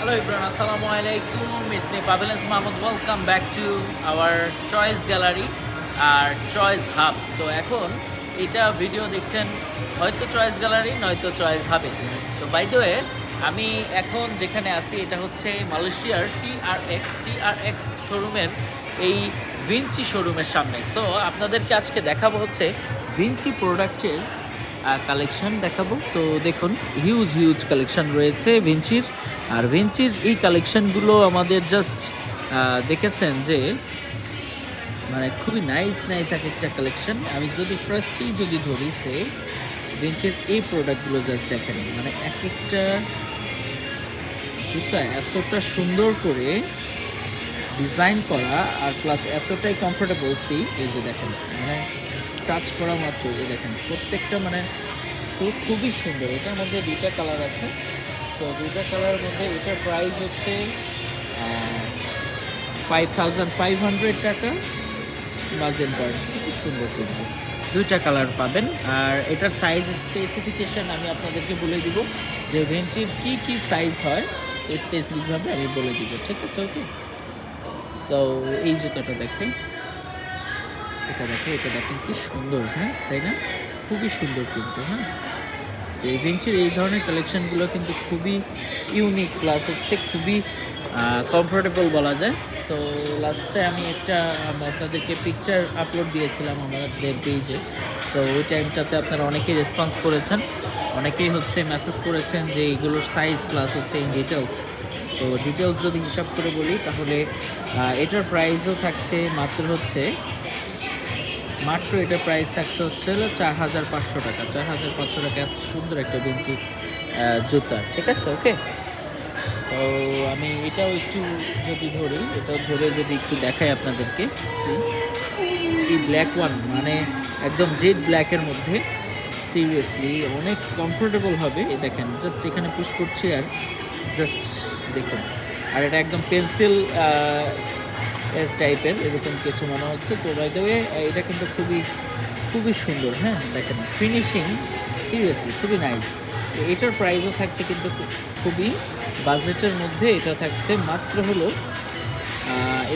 Everyone, Assalamu alaikum. It's me Pavelas Mahmoud. Welcome back to our Choice Gallery আর choice hub তো এখন এটা video দেখছেন হয়তো চয়েস গ্যালারি নয়তো চয়েস হাবে তো বাই ওয়ে আমি এখন যেখানে আছি এটা হচ্ছে মালয়েশিয়ার টি আর এক্স টি আর এক্স শোরুমের এই ভিঞ্চি শোরুমের সামনে সো আপনাদেরকে আজকে দেখাবো হচ্ছে ভিঞ্চি প্রোডাক্টের কালেকশন দেখাবো। তো দেখুন হিউজ হিউজ কালেকশন রয়েছে ভিঞ্চির। আর ভিঞ্চির এই কালেকশনগুলো আমাদের জাস্ট দেখেছেন যে মানে খুবই নাইস নাইস এক একটা কালেকশন আমি যদি ফার্স্টেই যদি ধরি, সে ভিঞ্চির এই প্রোডাক্টগুলো জাস্ট দেখেন। মানে এক একটা জুতা এতটা সুন্দর করে ডিজাইন করা, আর প্লাস এতটাই কমফোর্টেবল সি এই যে দেখেন মানে টাচ করা মাত্র, এই দেখেন, প্রত্যেকটা মানে খুব খুবই সুন্দর। এটার মধ্যে দুইটা কালার আছে। সো দুইটা কালারের মধ্যে এটার প্রাইস হচ্ছে ফাইভ ফাইভ হান্ড্রেড টাকা। পয়েন্ট খুব সুন্দর কিন্তু দুইটা কালার পাবেন। আর এটার সাইজ স্পেসিফিকেশান আমি আপনাদেরকে বলে দিব যে ভেঞ্চির কী কী সাইজ হয় স্পেসিফিকভাবে আমি বলে দিব। ঠিক আছে ওকে তো এই জুতাটা দেখেন। এটা দেখে, এটা দেখেন কি সুন্দর হ্যাঁ? তাই না? খুবই সুন্দর কিন্তু হ্যাঁ? এই বেঞ্চের এই ধরনের কালেকশনগুলো কিন্তু খুবই ইউনিক প্লাস হচ্ছে খুবই কমফোর্টেবল বলা যায়। তো লাস্টে আমি একটা আপনাদেরকে পিকচার আপলোড দিয়েছিলাম আমাদের পেজে তো ওই টাইমটাতে আপনারা অনেকেই রেসপন্স করেছেন। অনেকেই হচ্ছে মেসেজ করেছেন যে এইগুলোর সাইজ প্লাস হচ্ছে ইন ডিটেলস তো ডিটেলস যদি হিসাব করে বলি, তাহলে এটার প্রাইসও থাকছে মাত্র হচ্ছে মাত্র এটা প্রাইস থাকছে হচ্ছে চার হাজার পাঁচশো টাকা। চার হাজার পাঁচশো টাকা এত সুন্দর একটা বেঞ্চি জুতা, ঠিক আছে ওকে তো আমি এটাও একটু যদি ধরি, এটাও ধরে যদি একটু দেখাই আপনাদেরকে এই ব্ল্যাক ওয়ান মানে একদম জেড ব্ল্যাকের মধ্যে সিরিয়াসলি অনেক কমফোর্টেবল হবে। দেখেন জাস্ট এখানে পুশ করছি আর জাস্ট দেখুন। আর এটা একদম পেন্সিল এর টাইপের এরকম কিছু মনে হচ্ছে। তো বাই দ্য ওয়ে এটা কিন্তু খুবই খুবই সুন্দর হ্যাঁ? দেখেন ফিনিশিং সিরিয়াসলি খুবই নাইস তো এটার প্রাইসও থাকছে কিন্তু খুবই বাজেটের মধ্যে এটা থাকছে মাত্র হলো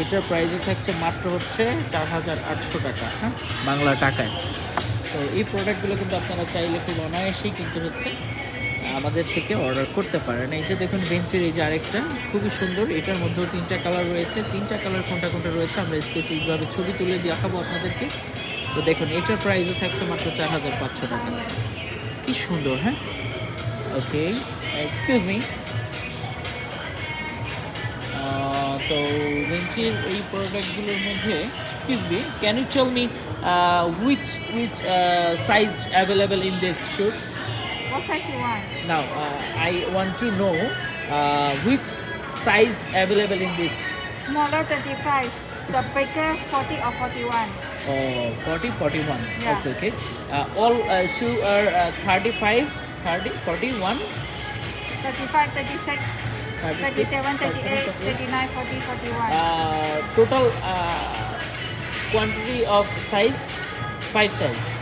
এটার প্রাইসও থাকছে মাত্র হচ্ছে চার হাজার আটশো টাকা হ্যাঁ? বাংলা টাকায়। তো এই প্রোডাক্টগুলো কিন্তু আপনারা চাইলে খুব অনায়াসেই কিন্তু হচ্ছে। আমাদের থেকে অর্ডার করতে পারেন। এই যে দেখুন, বেঞ্চের এই যে আরেকটা, খুবই সুন্দর। এটার মধ্যেও তিনটা কালার রয়েছে। তিনটা কালার কোনটা কোনটা রয়েছে, আমরা স্পেসিফিকভাবে ছবি তুলে দেখাবো আপনাদেরকে। তো দেখুন, এটার প্রাইসও থাকছে মাত্র চার হাজার পাঁচশো টাকা। কি সুন্দর হ্যাঁ? ওকে এক্সকিউজ মি তো বেঞ্চির এই প্রোডাক্টগুলোর মধ্যে excuse can you tell me which which size available in this shoot What size you want? Now, uh, I want to know uh, which size available in this. Smaller 35, the bigger 40 or 41. Oh, 40, 41. Yeah. Okay, okay. Uh, all uh, shoe are uh, 35, 30, 41, 35, 36, 37, 38, 39, 40, 41. Uh, total uh, quantity of size, five size.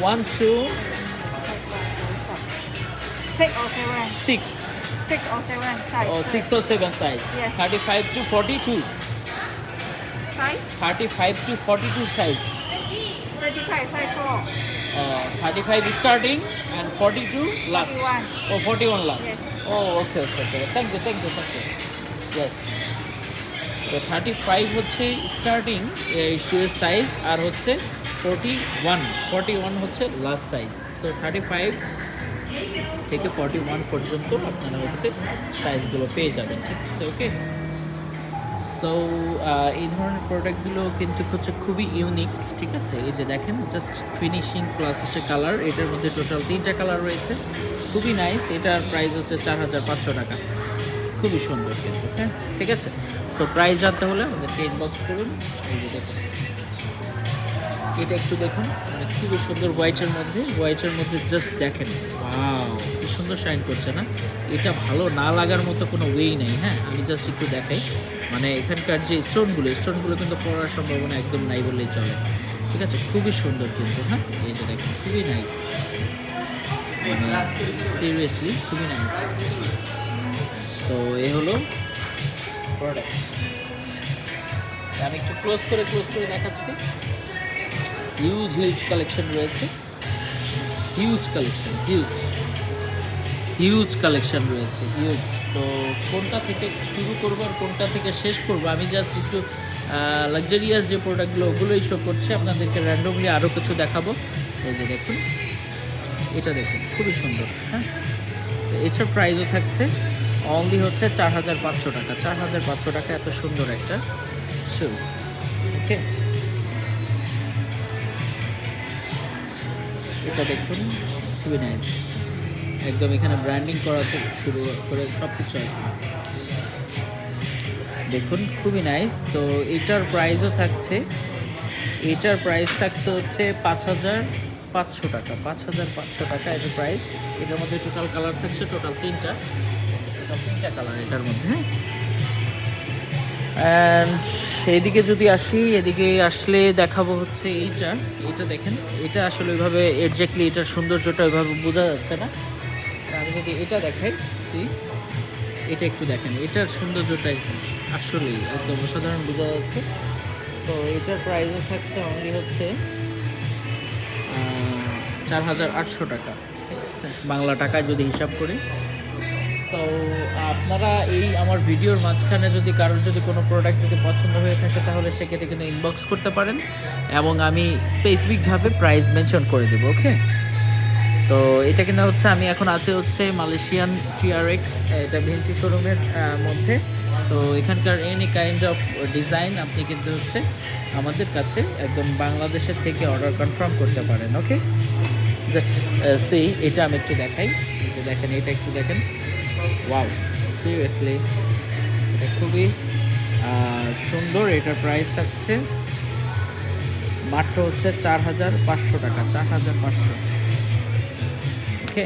One shoe, Six or seven. six. Six or seven size. Or six or seven size. Yes. 35 to 42. Size? 35 to 42 size. 35, size 4. Uh, 35 starting and 42 last. 41. Oh, 41 last. Yes. Oh, okay, okay, okay. Thank you, thank you, thank you. Yes. তো thirty five হচ্ছে starting শুয়ের size আর হচ্ছে forty one forty one হচ্ছে last size so thirty five থেকে forty one পর্যন্ত আপনারা হচ্ছে সাইজগুলো পেয়ে যাবেন, ঠিক আছে ওকে সো এই ধরনের প্রোডাক্টগুলো কিন্তু হচ্ছে খুবই ইউনিক ঠিক আছে? এই যে দেখেন জাস্ট ফিনিশিং প্লাস হচ্ছে কালার এটার মধ্যে টোটাল তিনটা কালার রয়েছে, খুবই নাইস এটার প্রাইস হচ্ছে চার হাজার পাঁচশো টাকা। খুবই সুন্দর কিন্তু হ্যাঁ ঠিক আছে? সো প্রাইস জানতে হলে আমাদেরকে ইনবক্স করুন, এই যে দেখুন। এটা একটু দেখুন মানে খুবই সুন্দর হোয়াইটের মধ্যে হোয়াইটের মধ্যে জাস্ট দেখেন ওয়াও সুন্দর শাইন করছে না। এটা ভালো না লাগার মতো কোনো ওয়েই নেই হ্যাঁ? আমি জাস্ট একটু দেখাই। মানে এখানকার যে স্টোনগুলো স্টোনগুলো কিন্তু পড়ার সম্ভাবনা একদম নাই বললেই চলে। ঠিক আছে? খুবই সুন্দর কিন্তু হ্যাঁ? এই যে দেখেন, খুবই নাইস সিরিয়াসলি খুবই নাইস তো এ হলো প্রোডাক্ট আমি একটু ক্লোজ করে ক্লোজ করে দেখাচ্ছি। হিউজ হিউজ কালেকশন রয়েছে। Huge collection huge huge collection রয়েছে হিউজ তো কোনটা থেকে শুরু করব আর কোনটা থেকে শেষ করব? আমি জাস্ট একটু লাক্সারিয়াস যে প্রোডাক্টগুলো ওগুলোই শো করছে। আপনাদেরকে র্যান্ডমলি আরও কিছু দেখাবো। এই যে দেখুন, এটা দেখুন, খুবই সুন্দর হ্যাঁ? এটার প্রাইসও থাকছে অনলি হচ্ছে চার হাজার পাঁচশো টাকা। চার হাজার পাঁচশো টাকা, এত সুন্দর একটা শু ওকে এটা দেখুন, খুবই নাইস একদম এখানে ব্র্যান্ডিং করা শুরু করে সব কিছু আছে। দেখুন, খুবই নাইস তো এটার প্রাইসও থাকছে, এটার প্রাইস থাকছে হচ্ছে পাঁচ হাজার পাঁচশো টাকা, পাঁচ হাজার পাঁচশো টাকা এটার প্রাইস এটার মধ্যে টোটাল কালার থাকছে টোটাল তিনটা টোটাল তিনটা কালার এটার মধ্যে অ্যান্ড এদিকে যদি আসি, এদিকে আসলে দেখাবো হচ্ছে এইটা। এটা দেখেন, এটা আসলে ওইভাবে এক্স্যাক্টলি এটার সৌন্দর্যটা ওইভাবে বোঝা যাচ্ছে না। আমি যদি এটা দেখাই সি এটা একটু দেখেন। এটার সৌন্দর্যটাই আসলেই একদম অসাধারণ বোঝা যাচ্ছে। তো এটার প্রাইসও থাকছে অনলি হচ্ছে চার হাজার আটশো টাকা। ঠিক আছে? বাংলা টাকায় যদি হিসাব করি। তো আপনারা এই আমার ভিডিওর মাঝখানে যদি কারোর যদি কোনো প্রোডাক্ট যদি পছন্দ হয়ে থাকে, তাহলে সেক্ষেত্রে কিন্তু ইনবক্স করতে পারেন এবং আমি স্পেসিফিকভাবে প্রাইস মেনশন করে দেবো ওকে তো এটা কিনা হচ্ছে, আমি এখন আছে হচ্ছে মালয়েশিয়ান টিআরএক্স এটা ভিনসি শোরুমের মধ্যে। তো এখানকার এনি কাইন্ড অফ ডিজাইন আপনি কিন্তু হচ্ছে আমাদের কাছে একদম বাংলাদেশের থেকে অর্ডার কনফার্ম করতে পারেন ওকে জাস্ট সেই এটা আমি একটু দেখাই। যে দেখেন, এটা একটু দেখেন। ওয়াও সিরিয়াসলি এটা খুবই সুন্দর। এটার প্রাইস থাকছে মাত্র হচ্ছে চার হাজার পাঁচশো টাকা, চার হাজার পাঁচশো। ওকে